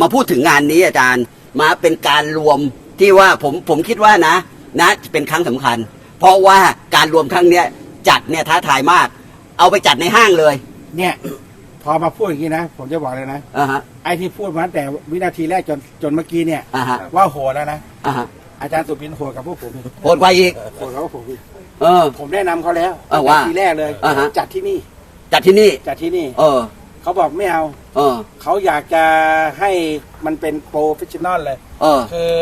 มาพูดถึงงานนี้อาจารย์มาเป็นการรวมที่ว่าผมผมคิดว่านะ นะเป็นครั้งสำคัญ เพราะว่าการรวมครั้งเนี้ยจัดเนี่ยท้าทายมาก เอาไปจัดในห้างเลย เนี่ยพอมาพูดอย่างนี้นะ ผมจะบอกเลยนะอ่าฮะไอ้ที่พูดมาตั้งแต่วินาทีแรกจนจนเมื่อกี้เนี่ยอ่าฮะว่าโหดแล้วนะอ่าฮะอาจารย์สุบินโหดกับพวกผมอีกโหดกว่าอีกโหดกับพวกผมอีกเออ ผมแนะนำเขาแล้วเออว่าทีแรกเลยอ่าฮะจัดที่นี่ จัดที่นี่จัดที่นี่ เออ เขาบอกไม่เอา เออ เขาอยากจะให้มันเป็นโปรเฟชชั่นอลเลย เออ คือ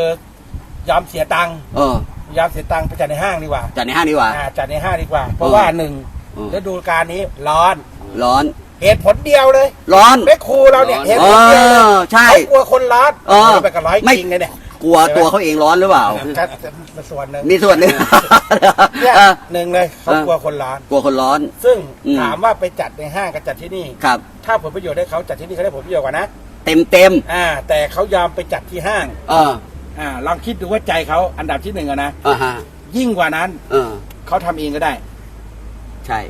ยอมเสียตังค์เออยอมเสียตังค์ไปจัดในห้างดีกว่าจัดในห้างดีกว่า อ่าจัดในห้างดีกว่า เพราะว่าหนึ่งเออ ฤดูกาลนี้ร้อน ร้อน เหตุผลเดียวเลยร้อน แม่ครูเราเนี่ยเหตุเอผลเดียวเลยอ ใช่ เขากลัวคนร้อนเออ ไปกับร้อยไม่จริงเลยเนี่ย กลัวตัวเขาเองร้อนหรือเปล่าก็เป็นส่วนหนึ่งมีส่วนหนึ่ง เนี่ยเออหนึ่งเลยเขาเออกลัวคนร้อน กลัวคนร้อน ซึ่งอืม ถามว่าไปจัดในห้างกับจัดที่นี่ ครับ ถ้าผลประโยชน์ให้เขาจัดที่นี่เขาได้ผลประโยชน์กว่านะเต็มเต็มอ่า แต่เขายอมไปจัดที่ห้างเอออ่าลองคิดดูว่าใจเขาอันดับที่หนึ่งอะนะ อ่าฮะยิ่งกว่านั้นเออเขาทำเองก็ได้ ใช่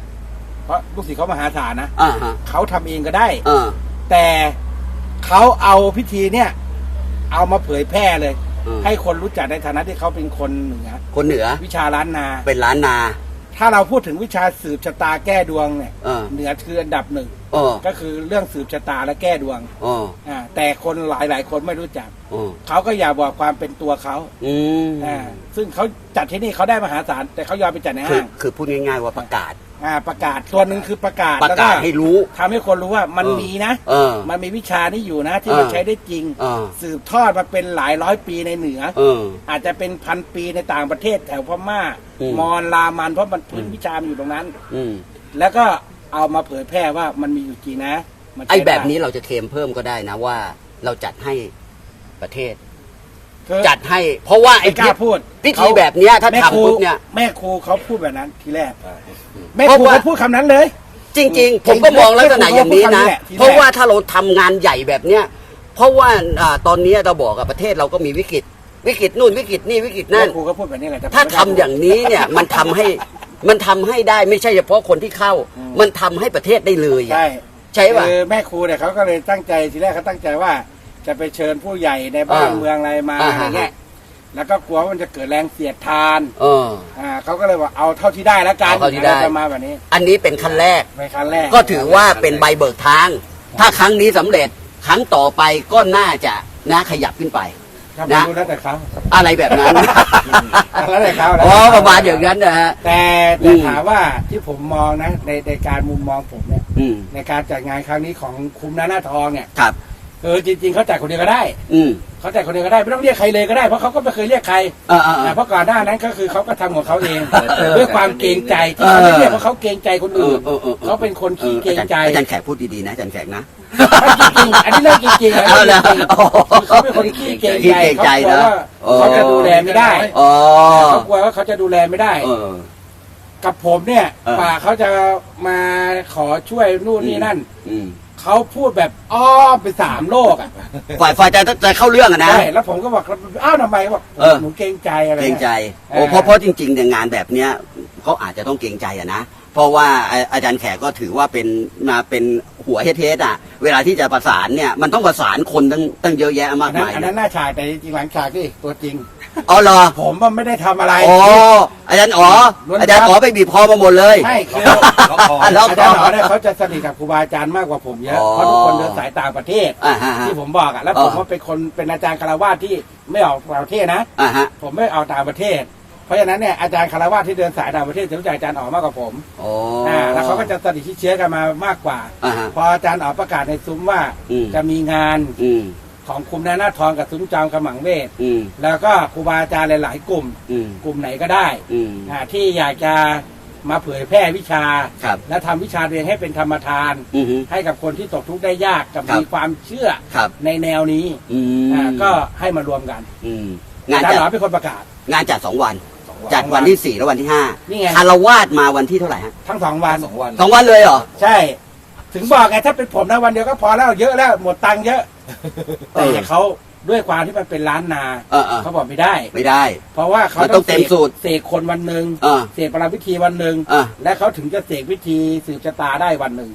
เพราะลูกศิษย์เขามหาศาลนะอ่าฮะเขาทำเองก็ได้ เออแต่เขาเอาพิธีเนี่ย เอามาเผยแพร่เลยเออให้คนรู้จักในฐานะที่เขาเป็นคนเหนือคนเหนือวิชาล้านนา เป็นล้านนา ถ้าเราพูดถึงวิชาสืบชะตาแก้ดวงเนี่ย เออ เหนือคืออันดับหนึ่งเออก็คือเรื่องสืบชะตาและแก้ดวงเอออ่าแต่คนหลายหลายๆคนไม่รู้จักเออเขาก็อยากบอกความเป็นตัวเขาอืมอ่าซึ่งเขาจัดที่นี่เขาได้มหาศาลแต่เขายอมไปจัดในคือห้างคือพูดง่ายๆว่าประกาศ อ่าประกาศตัวหนึ่งคือประกาศประแล้วกาศให้รู้ ทำให้คนรู้ว่ามันเออ มีนะ เออ มันมีวิชานี้อยู่นะ ที่เออมันใช้ได้จริง เออสืบทอดมาเป็นหลายร้อยปีในเหนือ เออ อาจจะเป็นพันปีในต่างประเทศแถวพม่า อืม มอญลามันเพราะมันพื้นวิชามันอยู่ตรงนั้น อืม แล้วก็ เอามาเผยแพร่ว่ามันมีอยู่จริงนะมันใช้ไอ้แบบด้นี้เราจะเคลมเพิ่มก็ได้นะว่า เราจัดให้ประเทศ คือจัดให้ เพราะว่าไอ้ไม่กล้าพูดพิธีแบบเนี้ยถ้าแม่ครูทำปุ๊บเนี่ย แม่ครูเขาพูดแบบนั้นทีแรกแม่เพคราะรูว่า เขาพูดคำนั้นเลย จริง ๆ ผมก็มองลักษณะอย่างนี้นะแม่ครูเขาพูดคำนี้แหละทีแรกเพราะว่าถ้าเราทำงานใหญ่แบบเนี้ยเพราะว่าอ่าตอนนี้เราบอกกับประเทศเราก็มีวิกฤต วิกฤตนู่นวิกฤตนี่วิกฤตนั่น แม่ครูก็พูดแบบนี้แหละแต่ถ้าทำอย่างนี้เนี่ยมันทำให้ มันทำให้ได้ไม่ใช่เฉพาะคนที่เข้า มันทำให้ประเทศได้เลยอะใช่ใช่ป่ะคือแม่ครูเนี่ยเขาก็เลยตั้งใจทีแรกเขาตั้งใจว่า จะไปเชิญผู้ใหญ่ในบ้านอ่าเมืองอะไรมาอ่าอะไรเงี้ยแล้วก็กลัวว่ามันจะเกิดแรงเสียดทานเอออ่าเขาก็เลยว่าเอาเท่าที่ได้แล้วกันเอาเท่าที่ได้อะไรประมาณแบบนี้ อันนี้เป็นขั้นแรกในครั้งแรก ก็ถือว่าเป็นใบเบิกทาง ถ้าครั้งนี้สำเร็จครั้งต่อไปก็น่าจะนะขยับขึ้นไป ครับนะ รู้แล้วแต่เขาอะไรแบบนั้น แล้วแต่เขาแล้วแต่เขาอ๋อประมาณอย่างนั้นนะฮะ แต่อืแต่มถามว่าที่ผมมองนะในในการมุมมองผมเนี่ย อืมในการจัดงานครั้งนี้ของคุ้มหน้าหน้าทองเนี่ย ครับเออจริงๆเขาจัดคนเดียวก็ได้ อืม เขาจัดคนเดียวก็ได้ไม่ต้องเรียกใครเลยก็ได้เพราะเขาก็ไม่เคยเรียกใครเออเออเออ่าอเพราะก่อนหน้านั้นก็คือเขาก็ทำของเขาเองเออ ด้วยความเกรงใจที่เขาไม่เรียกเพราะเขาเกรงใจคนอื่นเออเออเออเขาเป็นคนขี้เกรงใจ อาจารย์แขกพูดดีๆนะอาจารย์แขกนะ ไม่จริงๆอันนี้เรื่องจริงๆนะเอาละเรื่องจริงๆโอ้โหเขาเป็นคนขี้เกรงขี้ใจเกรงใจเขากลัวนะว่าโอ้เขาจะดูแลไม่ได้อ๋อเขากลัวว่าเขาจะดูแลไม่ได้ เออ กับผมเนี่ยเออ ป่าเขาจะมาขอช่วยนู่นนี่นั่น อืม เขาพูดแบบอ้อมไปสามโลกอะฝ่ายฝ่ายจะจะเข้าเรื่องอะนะ ใช่แล้วผมก็บอกอ้าวทำไมบอกเออ หนูเกรงใจอะไรเกรงใจเออโอ้เพราะเพราะจริงๆเนี่ยงานแบบเนี้ยเขาอาจจะต้องเกรงใจอะนะเพราะว่าอาอาจารย์แขกก็ถือว่าเป็นมาเป็นหัวเทสๆอะ เวลาที่จะประสานเนี่ยมันต้องประสานคนตั้งตั้งเยอะแยะมาอักนนั้นมายอันนั้นะนหน้าฉากแต่จริงๆหลังฉากที่ตัวจริง อ๋อเหรอผมมันไม่ได้ทำอะไร อ๋ออาจารย์อ๋อล้วนอาจารย์อ๋อไปบีบคอมาหมดเลยใช่คือแล้วอาก็จารย์หมอเนี่ยเขาจะสนิทกับครูบาอาจารย์มากกว่าผมเยอะอ๋อเพราะทุกคนเดินสายต่างประเทศ อ่าฮะฮะที่ผมบอกอะแล้วผมเออว่าเป็นคนเป็นอาจารย์คารวาสที่ไม่ออกต่างประเทศนะอ่าฮะผมไม่เอาต่างประเทศ เพราะฉะนั้นเนี่ยอาจารย์คารวาสที่เดินสายต่างประเทศจะรู้จักอาจารย์อ๋อมากกว่าผมโอ้อ่าแล้วเขาก็จะสนิทที่เชื้อกันมามากกว่า อ่าฮะ พออาจารย์อ๋อประกาศในซุ้มว่าอืม จะมีงาน อืม ของคุมนาหน้าทองกับซุ้มจอมขมังเวทอืมแล้วก็ครูบาอาจารย์หลาย ๆ กลุ่ม อืมกลุ่มไหนก็ได้อืม อ่าที่อยากจะมาเผยแพร่วิชา ครับ และทำวิชาเรียนให้เป็นธรรมทาน อือฮึ ให้กับคนที่ตกทุกข์ได้ยากกับครับ มีความเชื่อครับ ในแนวนี้อืมอ่าก็ให้มารวมกันอืมงาอานจารย์จัหดลอเป็นคนประกาศงานจัดสองวันจัดวันที่สี่และวันที่ห้านี่ไง คารวาสมาวันที่เท่าไหร่ฮะทั้งสองวันสองวัน สองวันเลยเหรอ ใช่ ถึงบอกไงถ้าเป็นผมนะวันเดียวก็พอแล้วเยอะแล้วหมดตังค์เยอะ แต่เขาด้วยความที่มันเป็นร้านนาเออเออเขาบอกไม่ได้ ไม่ได้ เพราะว่าเขามันต้องเต็มสูตรเสกคนวันหนึ่งเออเสกประรำพิธีวันหนึ่งเออ และเขาถึงจะเสกวิธีสืบชะตาได้วันหนึ่ง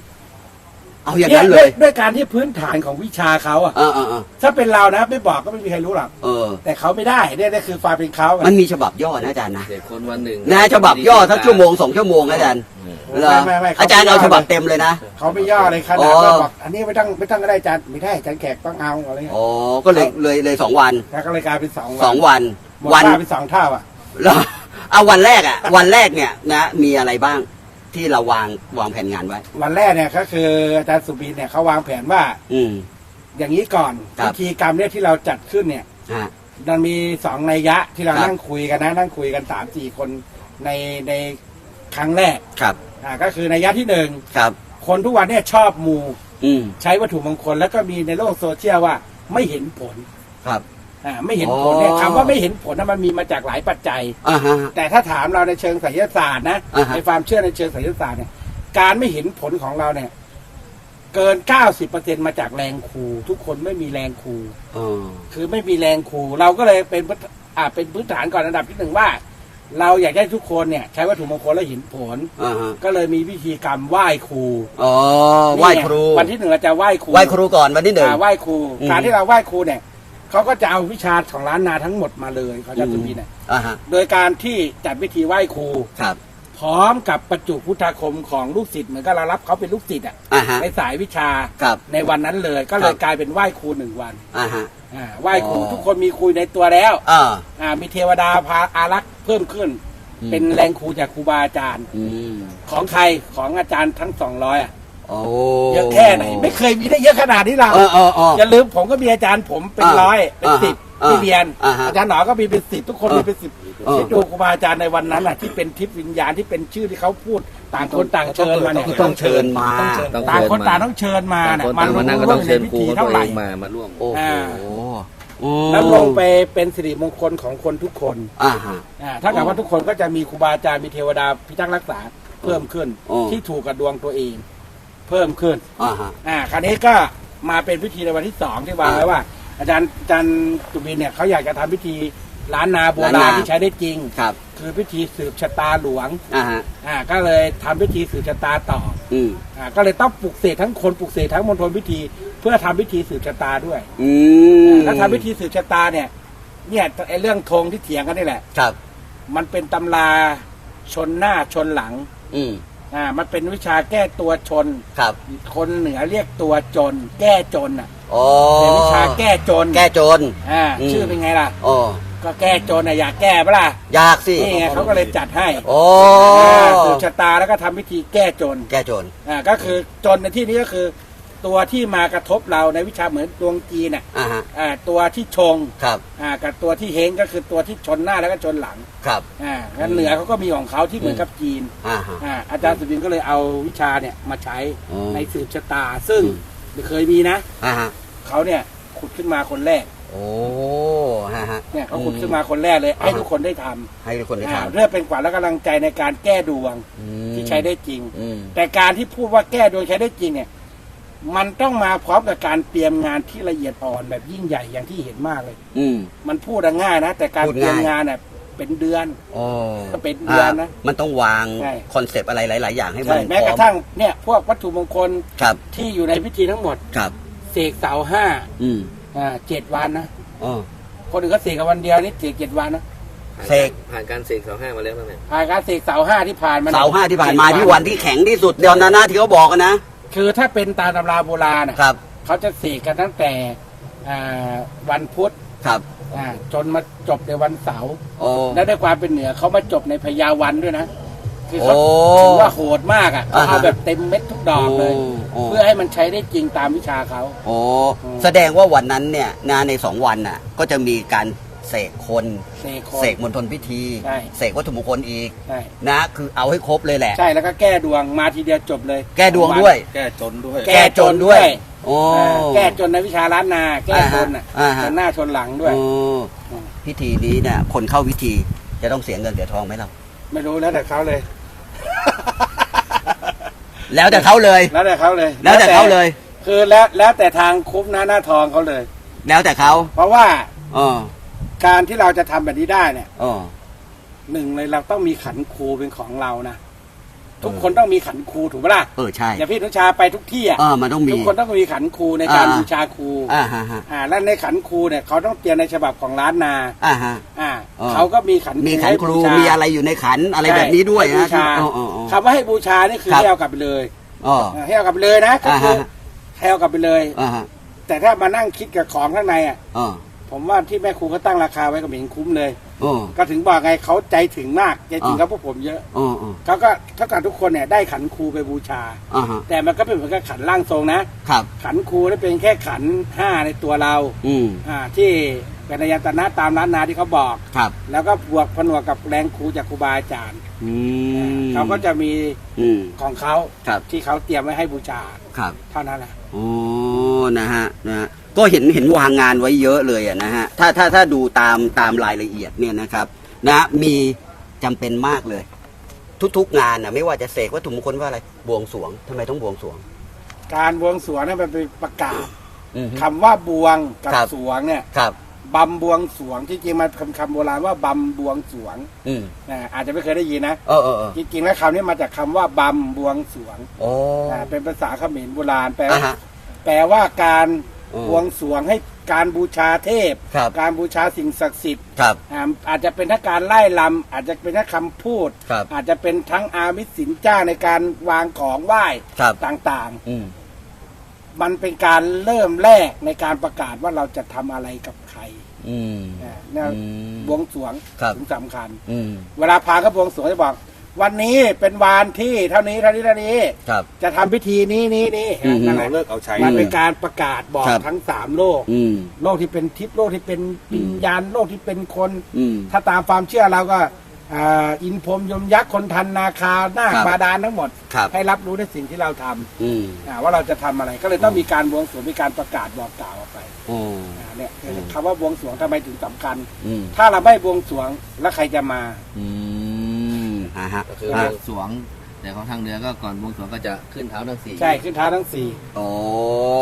เอาอย่างนั้นเลด้วยด้วยการที่พื้นฐานของวิชาเขาอะเออเออเออถ้าเป็นเรานะไม่บอกก็ไม่มีใครรู้หรอกเออ แต่เขาไม่ได้เนี่ยนี่คือความเป็นเขาไงมันมีฉบับย่อนะอาจารย์นะเด็กคนวันหนึ่งนะฉบับย่อสักชั่วโมงสองชั่วโมงนะอาจารย์เหรอไม่ไม่ไม่อาจารย์เอาฉบับเต็มเลยนะ เขาไม่ย่อเลยขอ๋นาดอว่าบอกอันนี้ไม่ต้องไม่ต้องก็ได้อาจารย์ไม่ได้อาจารย์แขกต้องเอาอะไรเงี้ยอ๋อ ก็เลยเลยเลยสองวันแล้วก็เลยกลายเป็นสองสองวัน หมดวันค่าเป็นสองเท่าอะแล้วเอาวันแรกอะ วันแรกเนี่ยนะ มีอะไรบ้าง ที่เราวางวางแผนงานไว้ วันแรกเนี่ยก็คืออาจารย์สุบินเนี่ยเขาวางแผนว่า อืม อย่างนี้ก่อนครับ พิธีกรรมเนี่ยที่เราจัดขึ้นเนี่ย ฮะ มันมีสองนัยยะที่เราครับ นั่งคุยกันนะนั่งคุยกันสามสี่คนในในครั้งแรกครับ อ่าก็คือนัยยะที่หนึ่งครับ คนทุกวันเนี่ยชอบมู อืม ใช้วัตถุมงคลแล้วก็มีในโลกโซเชียลว่าไม่เห็นผล ครับ อ่าไม่เห็นผลเนี่ยอ๋อคำว่าไม่เห็นผลนะมันมีมาจากหลายปัจจัย อ่าฮะ แต่ถ้าถามเราในเชิงไสยศาสตร์นะอ่าฮะ ในความเชื่อในเชิงไสยศาสตร์เนี่ยการไม่เห็นผลของเราเนี่ย เกิน 90%มาจากแรงครู ทุกคนไม่มีแรงครู อ๋อคือไม่มีแรงครูเราก็เลยเป็นพื้นอ่าเป็นพื้นฐานก่อนอันดับที่หนึ่งว่า เราอยากให้ทุกคนเนี่ย ใช้วัตถุมงคลแล้วเห็นผล อ่าฮะก็เลยมีพิธีกรรมไหว้ครูอ๋อไหว้ครูนี่ไงวันที่หนึ่งเราจะไหว้ครูไหว้ครูก่อนวันที่หนึ่ง อ่าไหว้ครูอืม การที่เราไหว้ครูเนี่ย เขาก็จะเอาวิชาของล้านนาทั้งหมดมาเลยเขาจะมีเนี่ยอ่าฮะโดยการที่จัดพิธีไหว้ครู ครับ พร้อมกับประจุพุทธาคมของลูกศิษย์เหมือนกับเรารับเขาเป็นลูกศิษย์อะอ่าฮะในสายวิชาครับในวันนั้นเลยก็เลครัยบกลายเป็นไหว้ครูหนึ่งวันอ่าฮะ อ่าไหว้ครูอ๋อ ทุกคนมีครูในตัวแล้วอ่า อ่ามีเทวดาพาอารักษ์เพิ่มขึ้น อืม เป็นแรงครูจากครูบาอาจารย์ อืม ของใครของอาจารย์ทั้งสองร้อยอะ โอ้เยอะแค่ไหนไม่เคยมีได้เยอะขนาดนี้เราเออเออเออ อย่าลืมผมก็มีอาจารย์ผมเป็นอ่าร้อยเป็นอ่าสิบอ่าที่เรียน อ่าฮะอาจารย์หนอก็มีเป็นสิบทุกคนเออมีเป็นสิบเออ ที่ดูครูบาอาจารย์ในวันนั้นอะที่เป็นทิพย์วิญญาณที่เป็นชื่อที่เขาพูดต่างคนต่างเชิญมาเนี่ยต้องเชิญมาต้องเชิญต่างคนต่างต้องเชิญมาต่างเนี่ยคนมาต่างมานั่งก็ร่ต้วอมงในเชิญพิครูธีของเท่าตัวไหร่เองมามาร่วม โอ้โหอ่าอืมแล้วลงไปเป็นสิริมงคลของคนทุกคนอ่าฮะ อ่าถ้ากับว่าทุกคนก็จะมีครูบาอาจารย์มีเทวดาพิทักษ์รักษาเพิ่มขึ้น อ๋อ ที่ถูกกับดวงตัวเอง เพิ่มขึ้นอ่าฮะ อ่าคราวนี้ก็มาเป็นพิธีในวันที่สองที่วางไว้ว่า อาจารย์อาจารย์ตุบินเนี่ยเขาอยากจะทำพิธีล้านนาโบล้านราณนา ที่ใช้ได้จริง ครับคือพิธีสืบชะตาหลวงอ่าฮะ อ่าก็เลยทำพิธีสืบชะตาต่ออืม อ่าก็เลยต้องปลุกเสกทั้งคนปลุกเสกทั้งมณฑลพิธี เพื่อทำพิธีสืบชะตาด้วยอืมแล้วทำพิธีสืบชะตาเนี่ยเนี่ยไอ้เรื่องธงที่เถียงกันนี่แหละ ครับ มันเป็นตำราชนหน้าชนหลัง อืม อ่ามันเป็นวิชาแก้ตัวชน ครับคนเหนือเรียกตัวจน แก้จนอะอ๋อเป็นวิชาแก้จนแก้จนอ่าอืมชื่อเป็นไงล่ะอ๋อก็แก้จนอะอยากแก้ปะล่ะยากสินี่ไงเขาก็เลยจัดให้โอ้อ่าสืบชะตาแล้วก็ทำพิธีแก้จน แก้จนอ่าก็คือจนในที่นี้ก็คือ ตัวที่มากระทบเราในวิชาเหมือนดวงจีนอะอ่าฮะอ่าตัวที่ชงครับอ่ากับตัวที่เฮงก็คือตัวที่ชนหน้าแล้วก็ชนหลังครับ อ่างั้นเหนือเขาก็มีของเขาที่เหมือนกับจีนอ่าฮะ อ่าอาจารย์สุบินก็เลยเอาวิชาเนี่ยมาใช้อ๋อ ในสืบชะตา ซึ่งอืมไม่เคยมีนะอ่าฮะเขาเนี่ยขุดขึ้นมาคนแรกโอ้ฮะฮะเนี่ยเขาขุดขึ้นมาคนแรกเลยให้ทุกคนได้ทำให้ทุกคนได้อ่าทำเพื่อเป็นขวัญและกำลังใจในการแก้ดวงอืมที่ใช้ได้จริง อืมแต่การที่พูดว่าแก้ดวงใช้ได้จริงเนี่ย มันต้องมาพร้อมกับการเตรียมงานที่ละเอียดอ่อนแบบยิ่งใหญ่อย่างที่เห็นมากเลย อืม มันพูดอะง่ายนะ แต่การพูดเตรียมง่าย งานเนี่ยเป็นเดือน โอ้ก็เป็นเดือนนะ มันต้องวางใช่ คอนเซปต์อะไรหลาย ๆ อย่างให้มัใช่นแม้กระพอทั่งเนี่ยพวกวัตถุมงคลครับที่อยู่ในพิธีทั้งหมด ครับ เสกเสาห้าอืมอ่าเจ็ดวันนะ อ๋อ คนอื่นก็เสกกันวันเดียวนี่เสกเจ็ดวันนะเสก ผ่านการเสกเสาห้ามาแล้วนะเนี่ยผ่านการเสกเสาห้าที่ผ่านมานี่ยเสาร์ห้าที่ผ่านมาเจ็ดที่วันที่แข็งที่สุดเดียวนานาที่เขาบอกกันนะ คือถ้าเป็นตามตำราโบราณน่ะครับ เขาจะเสกกันตั้งแต่อ่าวันพุธครับ อ่าจนมาจบในวันเสาร์โอ้ และด้วยความเป็นเหนือเขามาจบในพญาวันด้วยนะคือโอ้เขาถือว่าโหดมากอะเขาอ่าฮะ เอาแบบเต็มเม็ดทุกดอกเลย โอ้เพื่อให้มันใช้ได้จริงตามวิชาเขา โอ้อืมแสดงว่าวันนั้นเนี่ยนะในสองวันน่ะ ก็จะมีการ เสกคนเสกคนเสกมณฑลพิธี ใช่ เสกวัตถุมงคลอีกใช่นะ คือเอาให้ครบเลยแหละ ใช่แล้วก็แก้ดวงมาทีเดียวจบเลยแก้ดวงด้วย แก้จนด้วย แก้จนด้วยโอ้ อ่าแก้จนในวิชาล้านนา แก้จนอะอ่าฮะ จนหน้าชนหลังด้วย โอ้อืมพิธีนี้เนี่ยคนเข้าพิธีจะต้องเสียเงินเสียทองไหมเรา ไม่รู้แล้วแต่เขาเลย แล้วแต่เขาเลย แล้วแต่เขาเลยแล้วแต่เขาเลย คือแล้วแล้วแต่ทางคุ้มหน้าหน้าทองเขาเลย แล้วแต่เขาเพราะว่าอ๋อ การที่เราจะทำแบบนี้ได้เนี่ยอ๋อ หนึ่งเลยเราต้องมีขันครูเป็นของเรานะทุกคนต้องมีขันครูถูกไหมล่ะเออใช่อย่างพี่อนุชาไปทุกที่อะเออมันต้องมี ทุกคนต้องมีขันครูในการอ่า บูชาครูอ่าฮะฮะอ่าแล้วในขันครูเนี่ยเขาต้องเตรียมในฉบับของล้านนา อ่าฮะ อ่าเออเขาก็มีขันมีขันให้ครูบูชามีอะไรอยู่ในขันอะไรแบบนี้ด้วยให้บูฮะชาอ๋ออ๋ออ๋อ คำว่าให้บูชานี่คือครับ ให้เอากลับไปเลยอ๋อ อ่าให้เอากลับไปเลยนะก็อ่าคืฮะอให้เอากลับไปเลย อ่าฮะแต่ถ้ามานั่งคิดกับของข้างในอะ อ๋อ ผมว่าที่แม่ครูเขาตั้งราคาไว้ก็ไม่เห็นคุ้มเลย อ๋อ ก็ถึงบอกไงเขาใจถึงมากใจถึงอ่า กับพวกผมเยอะอ๋ออ๋อเขาก็เท่ากับทุกคนเนี่ยได้ขันครูไปบูชา อ่าฮะแต่มันก็เป็นเหมือนกับขันร่างทรงนะ ครับ ขันครูนี่เป็นแค่ขันห้าในตัวเราอืมอ่าที่เป็นอายตนะตามร้านนาที่เขาบอก ครับแล้วก็บวกผนวกกับแรงครูจากครูบาอาจารย์อืมเขาก็จะมีอืมของเขาครับที่เขาเตรียมไว้ให้บูชาครับ เท่านั้นแหละ โอ้ นะฮะ นะฮะ ก็เห็นเห็นวางงานไว้เยอะเลยอะนะฮะถ้าถ้าถ้าดูตามตามรายละเอียดเนี่ยนะครับนะมีจำเป็นมากเลย ทุกๆงานนะไม่ว่าจะเสกวัตถุมงคลว่าอะไรบวงสรวงทำไมต้องบวงสรวง การบวงสรวงเนี่ยมันเป็นประกาศอือฮึคำว่าบวงกับครับสรวงเนี่ยครับบำบวงสรวงที่จริงมันคำคำโบราณว่าบำบวงสรวงอืมนะอาจจะไม่เคยได้ยินนะเออเออเออจริงๆแล้วคำนี้มาจากคำว่าบำบวงสรวงโอ้นะเป็นภาษาเขมรโบราณแปลอ่าว่าฮะแปลว่าการ อืมบวงสรวงให้การบูชาเทพ ครับ การบูชาสิ่งศักดิ์สิทธิ์ครับ อ่าอาจจะเป็นทั้งการไล่ลำอาจจะเป็นทั้งคำพูด ครับอาจจะเป็นทั้งอามิสสินจ้างในการวางของไหว้ครับ ต่างอืม ๆ มันเป็นการเริ่มแรกในการประกาศว่าเราจะทำอะไรกับใครอืม อ่าเนี่ยอืมบวงสรวงครับ ถึงสำคัญ อืม เวลาพาเขาบวงสรวงจะบอก วันนี้เป็นวันที่เท่านี้เท่านี้เท่านี้ ครับ จะทำพิธีนี้นี้นี้อืมนั่นแหเอาละเลิกเอาใช้ มันเป็นการประกาศบอกครับ ทั้งสามโลก อืม โลกที่เป็นทิพย์โลกที่เป็นวิญญาณโลกที่เป็นคน อืม ถ้าตามความเชื่อเราก็อ่าอินพรหมยมยักษ์คนทันนาคาหน้าคครับบาดาลทั้งหมด ครับ ให้รับรู้ในสิ่งที่เราทำอืมอ่าว่าเราจะทำอะไรก็เลยต้องมีการบวงสรวงมีการประกาศบอกกล่าวออกไปโอ้อ่าเนี่ยอืมคำว่าบวงสรวงทำไมถึงสำคัญ อืมถ้าเราไม่บวงสรวงแล้วใครจะมา อืม อ่าฮะก็คืออะบวงสรวง แต่ของทางเหนือก็ก่อนบวงสรวงก็จะขึ้นเท้าทั้งสี่ใช่ขึ้นเท้าทั้งสี่โอ้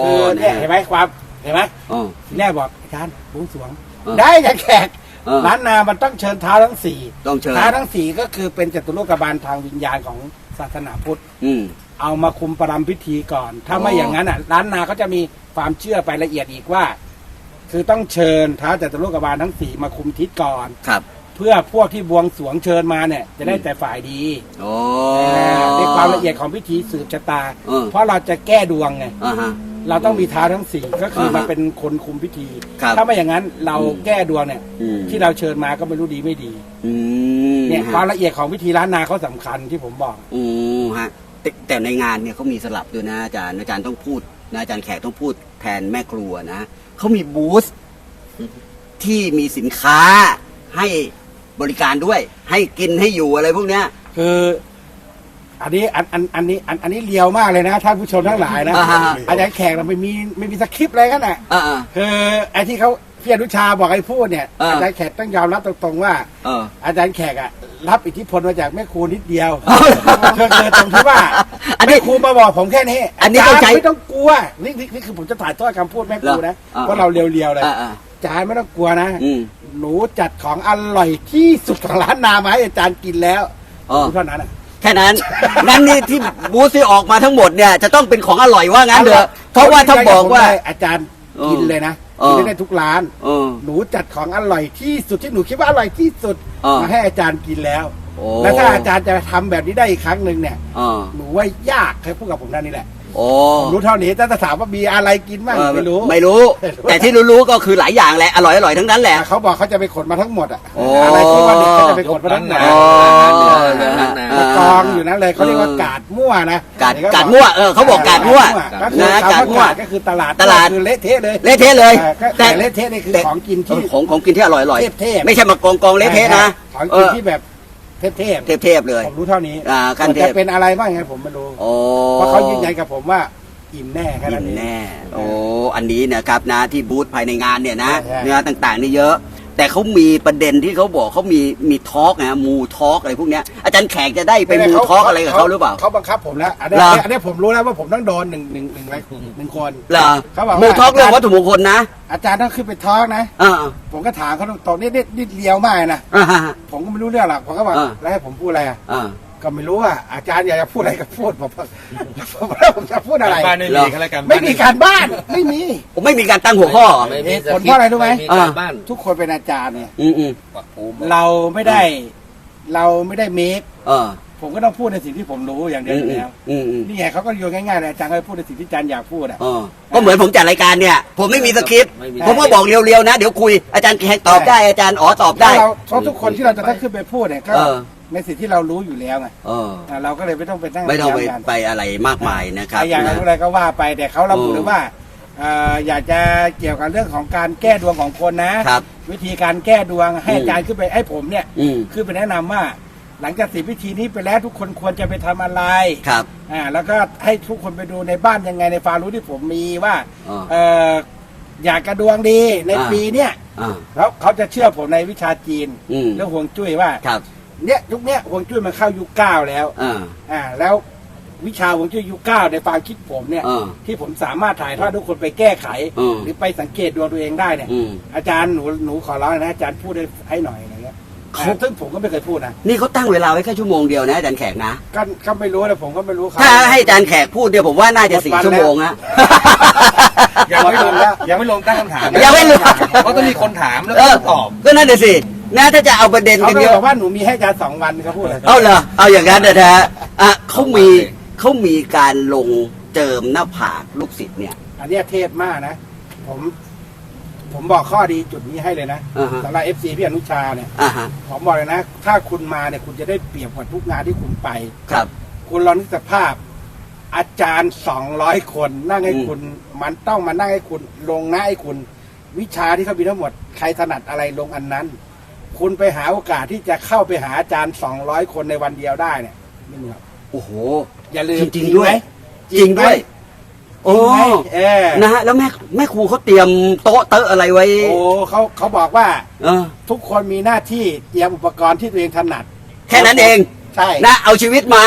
คือเนี่ยเห็นไหมความเห็นไหมอ๋อ ทีแรกบอกอาจารย์บวงสรวง เออได้จะแขกเออ ร้านนามันต้องเชิญเท้าทั้งสี่ต้องเชิญเท้าทั้งสี่ก็คือเป็นจตุโลกบาลทางวิญญาณของศาสนาพุทธ อืม เอามาคุมประรำพิธีก่อน ถ้าไม่อ๋อออย่างนั้นอะ ร้านนาก็จะมีความเชื่อไปละเอียดอีกว่า คือต้องเชิญท้าวจตุโลกบาลทั้งสี่มาคุมทิศก่อน ครับ เพื่อพวกที่บวงสรวงเชิญมาเนี่ย จะได้อืมแต่ฝ่ายดีโอ้ ในความละเอียดของพิธีสืบชะตา เออ เพราะเราจะแก้ดวงไง อ่าฮะ เราต้องมีท้าวทั้งสี่ก็คืออ่าฮะมาเป็นคนคุมพิธี ครับถ้าไม่อย่างนั้นเราอืม แก้ดวงเนี่ย อืมที่เราเชิญมาก็ไม่รู้ดีไม่ดีอืมเนี่ยฮะความละเอียดของพิธีล้านนาเขาสำคัญที่ผมบอก อืมฮะแต่แต่ในงานเนี่ยเขามีสลับด้วยนะอาจารย์อาจารย์ต้องพูดนะอาจารย์แขกต้องพูดแทนแม่ครัวนะเขามีบูธที่มีสินค้าให้ บริการด้วย ให้กินให้อยู่อะไรพวกเนี้ย คือ อันนี้อันอันอันนี้อันอันนี้เลียวมากเลยนะท่านผู้ชมทั้งหลายนะอ่าฮะ อาจารย์แขกเราไม่มีไม่มีสคริปต์อะไรกันอะ อ่า คือไอ้ที่เขาพี่อนุชาบอกให้พูดเนี่ยอ่า อาจารย์แขกต้องยอมรับตรงๆว่าเออ อาจารย์แขกอะรับอิทธิพลมาจากแม่ครูนิดเดียวอ้าวคือคือตรงที่ว่าอันนี้แม่ครูมาบอกผมแค่นี้อันนี้ต้องใช้าจารย์ไม่ต้องกลัวนี่นี่นี่คือผมจะถ่ายทอดคำพูดแม่ครูนะเหรออ่าเพราะเราเรียวๆเลยอ่าอ่าอา จารย์ไม่ต้องกลัวนะอืม หนูจัดของอร่อยที่สุดของร้านนามาให้อาจารย์กินแล้วอ๋อ เท่านั้นอะแค่นั้น งั้นนี่ที่บูธที่ออกมาทั้งหมดเนี่ยจะต้องเป็นของอร่อยว่างั้นเถอะเพราะว่าถ้าบอกว่า อาจารย์กินเลยนะเออ กินได้ทุกร้าน เออ หนูจัดของอร่อยที่สุดที่หนูคิดว่าอร่อยที่สุดเออมาให้อาจารย์กินแล้วโอ้ แล้วถ้าอาจารย์จะทำแบบนี้ได้อีกครั้งหนึ่งเนี่ย เออ หนูว่ายากให้พูดกับผมนั่นนี่แหละ โอ้ผมรู้เท่านี้แต่ถ้าถามว่ามีอะไรกินบ้างเออไม่รู้ไม่รู้ ไม่รู้ แต่ที่รู้ๆก็คือหลายอย่างแหละ อร่อยอร่อยทั้งนั้นแหละแต่เขาบอกเขาจะไปขนมาทั้งหมดอะโอ้อะไรที่ว่าเด็กเขาจะไปขนมาทั้งหมดอ๋อล้านนาเออกองอยู่นั้นเลยเขาเรียกว่ากาดมั่วนะ กาดกาดมั่ว เออเขาบอกกาดมั่วก็คือนะคำกาดว่ามั่วกาดก็คือตลาดตลาดคือเละเทะเลย เละเทะเลยออก็แต่แต่เละเทะนี่คือแต่ของกินเอที่อของของกินที่อร่อยอร่อยเทพๆไม่ใช่มากองกองเละเทะนะของเอกินอที่แบบ เทพเทพๆเลยๆผมรู้เท่านี้อ่าขั้นเทพ จะเป็นอะไรบ้างไงผมไม่รู้โอ้ เพราะเขายืนยันกับผมว่าอิ่มแน่แค่อิ่นั้นมเอง แน่ โอ้ อันนี้นะครับนะที่บูธภายในงานเนี่ยนะใช่เนื้อต่างๆนี่เยอะ แต่เขามีประเด็นที่เขาบอกเขามีมีทอล์กนะมูทอล์กอะไรพวกเนี้ยอาจารย์แขกจะได้ไปมูทอล์กอะไรกับเขาหรือเปล่าเขาบังคับผมแล้วอันนี้เหรออันนี้ผมรู้แล้วว่าผมต้องโดนหนึ่งหนึ่งหนึ่งหนึ่งคนเหรอเขาบอกว่ามูทอล์กเรื่องวัตถุมงคลนะอาจารย์ต้องขึ้นไปทอล์กนะ อ่าผมก็ถามเขาตรงๆนี่นี่นี่เลียวมากนะ อ่าฮะผมก็ไม่รู้เรื่องหรอกผมก็บอกอ่า แล้วให้ผมพูดอะไรอะ อ่า ก็ไม่รู้ว่าอาจารย์อยากจะพูดอะไรก็พูดผมผมผมจะพูดอะไร บ้านไม่มีกันแล้วกันไม่มีการบ้านไม่มี ผมไม่มีการตั้งหัวข้อไม่มีเหตุผลเพราะอะไรรู้ไหมมีการบ้านทุกคนเป็นอาจารย์เนี่ย อืมอืมปักภูมิเราไม่ได้ เราไม่ได้เมคเออผมก็ต้องพูดในสิ่งที่ผมรู้อย่างเดียวอือมยู่อืมแล้วอืมอืมนี่ไงเขาก็โยนง่ายๆเลยอาจารย์ก็พูดในสิ่งที่อาจารย์อยากพูดอะ เออก็เหมือนผมจัดรายการเนี่ย ผมไม่มีสคริปต์ไม่มี ผมก็บอกเรียวๆนะ เดี๋ยวคุยอาจารย์แขกตอบได้อาจารย์อ๋อตอบได้ถ้าเราเพราะทุกคนที่เราจะต้องขึ้นไปพูดเนี่ยก็เออ ในสิ่งที่เรารู้อยู่แล้วไงเออ อ่าเราก็เลยไม่ต้องไปนั่งไม่ต้องไปย้ำกัน ไปอะไรมากมายนะครับใครอยากนะรู้อะไรก็ว่าไปแต่เขาระบุเออเลยว่าเอ่ออยากจะเกี่ยวกับเรื่องของการแก้ดวงของคนนะครับวิธีการแก้ดวงให้อืม อาจารย์ขึ้นไปให้ผมเนี่ยอืมขึ้นไปแนะนำว่า หลังจากสิบวิธีนี้ไปแล้วทุกคนควรจะไปทำอะไรครับ อ่าแล้วก็ให้ทุกคนไปดูในบ้านยังไงในความรู้ที่ผมมีว่าอ่าเอออยากกระดวงดีในอ่า ปีเนี้ยอ่า แล้วเขาจะเชื่อผมในวิชาจีนอืมเรื่องห่วงจุ้ยว่า ครับ เนี่ยยุคเนี้ยห่วงจุ้ยมันเข้ายุคเก้าแล้วอ่า อ่าแล้ววิชาห่วงจุ้ยยุคเก้าในความคิดผมเนี่ย อ่าที่ผมสามารถถ่ายทอดทุกคนไปแก้ไข อืม หรือไปสังเกตดวงตัวเองได้เนี่ย อืม อาจารย์หนูหนูขอร้องนะอาจารย์พูดให้ให้หน่อยอะไรเงี้ยเขา อ่าซึ่งผมก็ไม่เคยพูดนะนี่เขาตั้งเวลาไว้แค่ชั่วโมงเดียวนะอาจารย์แขกนะ ก็ก็ไม่รู้นะผมก็ไม่รู้เขา ถ้าให้อาจารย์แขกพูดเนี่ยผมว่าน่าจะสี่ชั่วโมงนะยังไม่ลงยังไม่ลงตั้งคำถามยังไม่ลง เพราะต้องมีคนถามแล้วเอก็อต้องตอบ ก็นั่นน่ะสิ นะถ้าจะเอาประเด็นเขากันก็เยบอะอกว่าหนูมีให้อาจารย์สองวันเขาพูดเลยเอาเหรอเอาอย่างนั้นนะฮะอะเขามีเขามีการลงเจิมหน้าผากลูกศิษย์เนี่ย อันเนี้ยเทพมากนะ ผม ผมบอกข้อดีจุดนี้ให้เลยนะอ่าฮะ สำหรับเอฟซีพี่อนุชาเนี่ย อ่าฮะผมบอกเลยนะ ถ้าคุณมาเนี่ย คุณจะได้เปรียบกว่าทุกงานที่คุณไป ครับ คุณลองนึกสภาพ อาจารย์สองร้อยคนนั่งให้อืม คุณ มันต้องมานั่งให้คุณ ลงหน้าให้คุณ วิชาที่เขามีทั้งหมด ใครถนัดอะไรลงอันนั้น คุณไปหาโอกาสที่จะเข้าไปหาอาจารย์สองร้อยคนในวันเดียวได้เนี่ยไม่มีหรอกโอ้โห อย่าลืมจริงๆด้วยไหมจริงด้วย โอ้จริงไหมเออนะฮะแล้วแม่แม่ครูเขาเตรียมโต๊ะเตอะอะไรไว้ โอ้เขาเขาบอกว่า เออ ทุกคนมีหน้าที่เตรียมอุปกรณ์ที่ตัวเองถนัด แค่นั้นเอง ใช่นะเอาชีวิตมา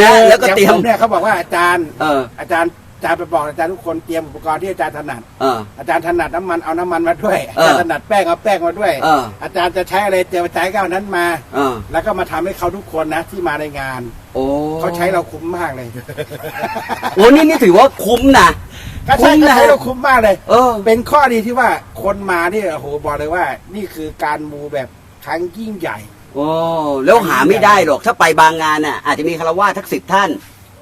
นะแล้วก็เตรียอามงผเนี่ยเขาบอกว่าอาจารย์ เออ อาจารย์ อาจารย์ไปบอกอาจารย์ทุกคนเตรียมอุปกรณ์ที่อาจารย์ถนัด เออ อาจารย์ถนัดน้ำมันเอาน้ำมันมาด้วยเออาอจารย์ถนัดแป้งเอาแป้งมาด้วย เออ อาจารย์จะใช้อะไรเตรียมใจก็เอานั้นมา เออ แล้วก็มาทำให้เขาทุกคนนะที่มาในงาน โอ้เขาใช้เราคุ้มมากเลย โอ้นี่นี่ถือว่าคุ้มนะ ก็ใช้คุ้มก็นะใช้เราคุ้มมากเลย เออ เป็นข้อดีที่ว่าคนมานี่โอ้โหบอกเลยว่า นี่คือการมูแบบครั้งยิ่งใหญ่ โอ้แล้วหาไม่ได้หรอกถ้าไปบางงานน่ะอาจจะมีคารวะทักสิบท่าน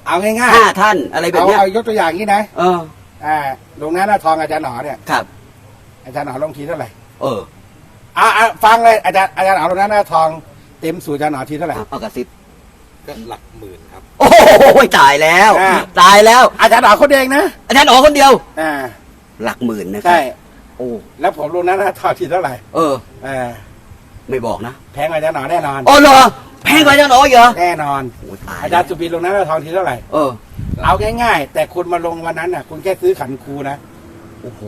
เอาง่ายห้าท่านอะไรๆแบบเอาเนี้ยเอายกตัวอย่างนี้นะเอออ่าลงหน้าหน้าทองอาจารย์หนอเนี่ยครับ อาจารย์หนอลงทีเท่าไหร่เอออ่าอ่าฟังเลยอาจารย์อาจารย์หนอลงหน้าหน้าทองเต็มสูตรอาจารย์หนอทีเท่าไหร่เอาเอากระซิบก็หลักหมื่นครับ โอ้โหตายแล้ว อ่า ตายแล้ว อาจารย์หนอคนเองนะอาจารย์อ๋อคนเดียว อ่าหลักหมื่นนะครัใช่โอ้แล้วผมลงหน้าหน้าทองทีเท่าไหร่เออเออไม่บอกนะแพงกว่าอาจารย์หนอแน่นอน อ๋อเหรอ แพงกว่าอาจารย์อ๋ออีกเหรอแน่นอน โอ้ตายอาจารย์สุบินลงหน้าหน้าทองทีเท่าไหร่ เออเอาง่าย ๆ แต่คุณมาลงวันนั้นน่ะ คุณแค่ซื้อขันครูนะ โอ้โห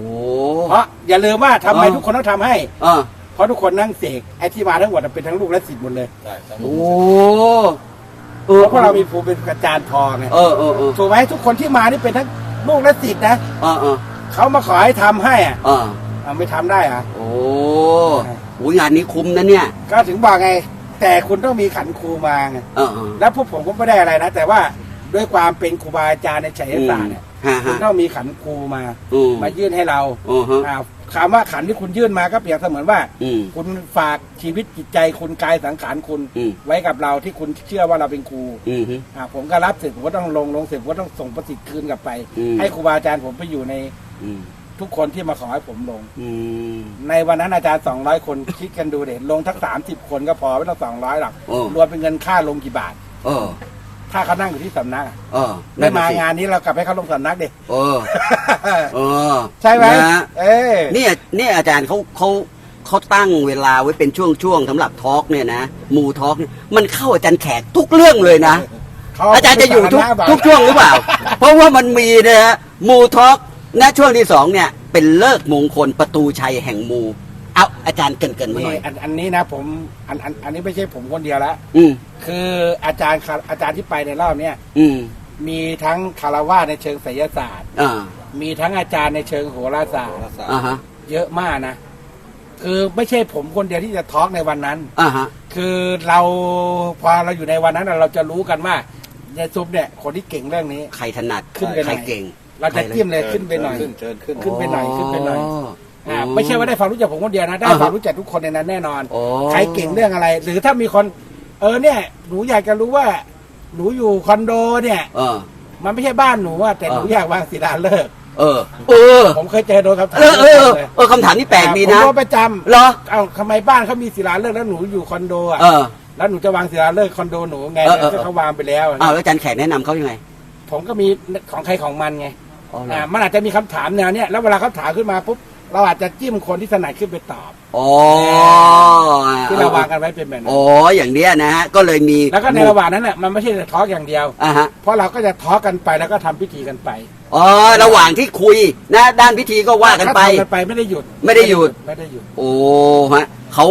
เพราะอย่าลืมว่าทำไมเออ ทุกคนต้องทำให้ เออเพราะทุกคนนั่งเสกไอ้ที่มาทั้งหมดเป็นทั้งลูกและศิษย์หมดเลยได้ครับโอ้เอเพอราะพวกเรามีภูมิเป็นอาจารย์พอไงเออเออเออถูกไหมทุกคนที่มานี่เป็นทั้งลูกและศิษย์นะเออเออเขามาขอให้ทำให้อะเออเอาไม่ทำได้อะ โอ้โหงานนี้คุ้มนะเนี่ย ก็ถึงบอกไง แต่คุณต้องมีขันครูมาไงเออเออ แล้วพวกผมก็ไม่ได้อะไรนะ แต่ว่าด้วยความเป็นครูบาอาจารย์ในชัยศาสตร์เนี่ยฮะ คุณฮะต้องมีขันครูมา อืมมายื่นให้เราอือฮะอ่าคำว่าขันที่คุณยื่นมาก็เปรียบเสมือนว่า อืม คุณฝากชีวิตจิตใจคุณกายสังขารคุณ อืม ไว้กับเราที่คุณเชื่อว่าเราเป็นครูอืมฮึ อ่าผมก็รับเสร็จผมก็ต้องลงลงเสร็จผมก็ต้องส่งประสิทธิ์คืนกลับไป อืม ให้ครูบาอาจารย์ผมไปอยู่ใน อืม ทุกคนที่มาขอให้ผมลง อืม ในวันนั้นอาจารย์สองร้อยคนคิดกันดูเด็ลงทั้งสามสิบคนก็พอไม่ต้องสองร้อยหรอกโอ้รวมเป็นเงินค่าลงกี่บาท เออ ถ้าเขานั่งอยู่ที่สำนักอะเออไม่มานั่นน่ะสิงานนี้เรากลับให้เขาลงสำนักเด็ เออ เออใช่ไหมนะฮะ เออเนี่ยเนี่ยอาจารย์เขาเขาเขาตั้งเวลาไว้เป็นช่วงๆสำหรับทอล์กเนี่ยนะมูทอล์กเนี่ยมันเข้าอาจารย์แขกทุกเรื่องเลยนะเขอาจารย์จะอยู่ทุกสำนับอกทุกช่วงหรือเปล่า เพราะว่ามันมีนะฮะมูทอล์ก ณช่วงที่สองเนี่ยเป็นเลิกษ์มงคลประตูชัยแห่งมู เอาอาจารย์เกรินเกินๆมาหน่นี่อย อันอันนี้นะผมอันอันอันนี้ไม่ใช่ผมคนเดียวละอืมคืออาจารย์คาอาจารย์ที่ไปในรอบเนี้ยอืมมีทั้งคารวะในเชิงไสยศาสตร์ อ่ามีทั้งอาจารย์ในเชิงโหราศาสตร์ อ่าฮะเยอะมากนะ คือไม่ใช่ผมคนเดียวที่จะทอล์กในวันนั้น อ่าฮะ คือเราพอเราอยู่ในวันนั้นน่ะเราจะรู้กันว่าในซุปเนี่ย คนที่เก่งเรื่องนี้ ใครถนัดขึ้นไปหน่ใครอยเก่ง เราจะจิ้มเลยขึ้นไปหน่อย ขึ้นเชิญขึ้น ขึ้นไปหน่อยขึ้นไปหน่อยอ่าอ๋อไม่ใช่ว่าได้ความรู้จักผมคนเดียวนะ ได้อ่าฮะความรู้จักทุกคนในนั้นแน่นอนโอ้ใครเก่งเรื่องอะไร หรือถ้ามีคน เออเนี่ยหนูอยากจะรู้ว่าหนูอยู่คอนโดเนี่ยเออมันไม่ใช่บ้านหนูอะแต่หนูอ่าอยากวางศิลาฤกษ์เออ เออ ผมเคยเจอโดนคำถามเออเออเลยเออคำถามนี้แปลกดีนะผมโดนประจำเหรอเอ้าทำไมบ้านเขามีศิลาฤกษ์แล้วหนูอยู่คอนโดอะเออแล้วหนูจะวางศิลาฤกษ์คอนโดหนูไงเออเออก็เขาวางไปแล้วอ้าวแล้วอาจารย์แขกแนะนำเขายังไง ผมก็มีของใครของมันไง อ๋อเหรออ่ามันอาจจะมีคำถามแนวเนี้ยแล้วเวลาเขาถามขึ้นมาปุ๊บเราอาจจะจิ้มคนที่ถนัดขึ้นไปตอบ อ๋อที่เราวางกันไว้เป็นแบบนั้อ๋นออย่างเนี้ยนะฮะก็เลยมีแล้วก็ในระหว่างนั้นน่ะมันไม่ใช่แต่ทอล์กอย่างเดียว อ่าฮะเพราะเราก็จะทอล์กกันไปแล้วก็ทำพิธีกันไปอ๋อระหว่างที่คุยนะด้านพิธีก็ว่ากันไปถ้าทำกันไปไม่ได้หยุดไม่ได้หยุด ไม่ได้หยุด โอ้ฮะเขา